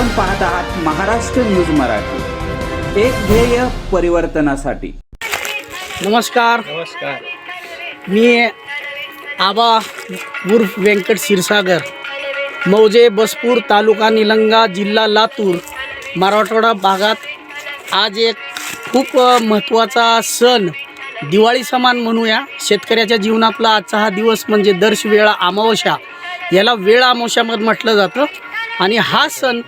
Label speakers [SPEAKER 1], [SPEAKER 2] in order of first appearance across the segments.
[SPEAKER 1] आपण पाहत आहात महाराष्ट्र न्यूज मराठी. एक ध्येय परिवर्तनासाठी.
[SPEAKER 2] नमस्कार.
[SPEAKER 3] नमस्कार.
[SPEAKER 2] मी आबा उर्फ व्यंकट क्षीरसागर मौजे बसपूर तालुका निलंगा जिल्हा लातूर मराठवाडा भागात आज एक खूप महत्त्वाचा सण दिवाळी समान म्हणूया. शेतकऱ्याच्या जीवनातला आजचा हा दिवस म्हणजे दर्शवेळा अमावस्या. याला वेळ अमावस्यामध्ये म्हटलं जातं. आणि हा सण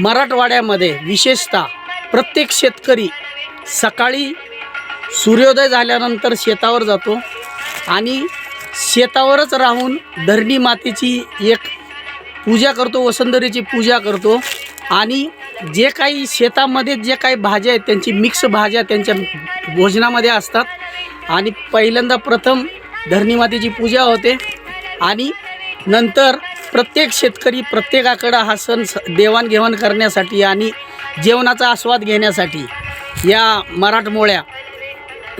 [SPEAKER 2] मराठवाड्यामध्ये विशेषतः प्रत्येक शेतकरी सकाळी सूर्योदय झाल्यानंतर शेतावर जातो आणि शेतावरच राहून धरणी मातेची एक पूजा करतो वसुंधरेची पूजा करतो. आणि जे काही शेतामध्ये जे काही भाज्या आहेत त्यांची मिक्स भाज्या त्यांच्या भोजनामध्ये असतात. आणि पहिल्यांदा प्रथम धरणी मातेची पूजा होते. आणि नंतर प्रत्येक शेतकरी प्रत्येकाकडं हा सण स- देवाणघेवाण करण्यासाठी आणि जेवणाचा आस्वाद घेण्यासाठी या मराठमोळ्या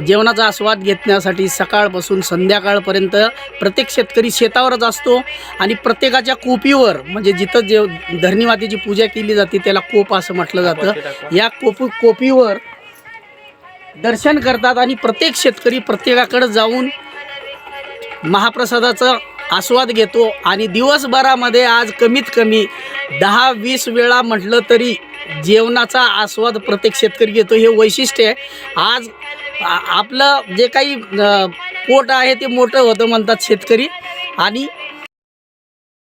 [SPEAKER 2] जेवणाचा आस्वाद घेण्यासाठी सकाळपासून संध्याकाळपर्यंत प्रत्येक शेतकरी शेतावरच असतो आणि प्रत्येकाच्या कोपीवर म्हणजे जिथं जे धरणी मातेची पूजा केली जाते त्याला कोप असं म्हटलं जातं. या कोप कोपीवर दर्शन करतात आणि प्रत्येक शेतकरी प्रत्येकाकडे जाऊन महाप्रसादाचा आस्वाद घेतो आणि दिवसभरामध्ये आज कमीत कमी दहा वीस वेळा म्हटलं तरी जेवणाचा आस्वाद प्रत्येक शेतकरी घेतो. हे वैशिष्ट्य आहे. आज आपलं जे काही पोट आहे ते मोठं होतं म्हणतात शेतकरी. आणि